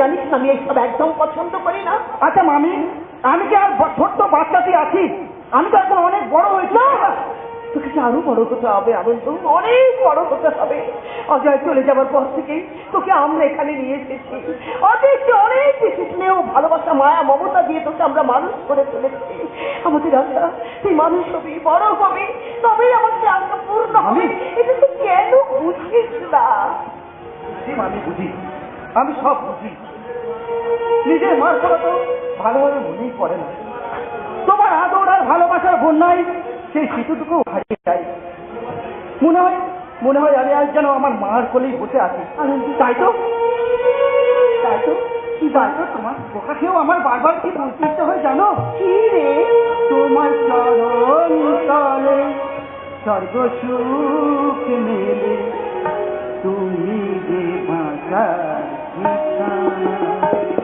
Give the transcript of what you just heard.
জানিস না আমি এইসব একদম পছন্দ করি না। আচ্ছা মামি আমি কি আর ছোট্ট বাচ্চাটি আছি? আমি তো এখন অনেক বড় হয়েছি। তোকে কি আরও বড় হতে হবে আনন্দ অনেক বড় হতে হবে। অজয় চলে যাবার পর থেকে তোকে আমরা এখানে নিয়ে এসেছি। অজয়কে অনেক বেশি স্নেহ ভালোবাসা মায়া মমতা দিয়ে তোকে আমরা মানুষ করে তুলেছি আমাদের আশা তুই মানুষ হবি বড় হবি তবেই আমাদের আশা পূর্ণ হবে এটা তুই কেন বুঝিস না? মামি বুঝি। আমি সব বুঝি। নিজের মার ছাড়া তো ভালোভাবে মনেই পড়ে না। তোমার আদর আর ভালোবাসার বন্যায় সেই শিশুটুকু হারিয়ে যায়। মনে হয় মনে হয় আমি আজ যেন আমার মার কোলেই বসে আছি। তাই তো? তাই তো? কি তো তোমার খেয়েও আমার বারবার কি বলতে হয় জানো? কি রে? তোমার চরণ তলে স্বর্গ সুখ মেলে। তুমি যে বাঁচা তোমার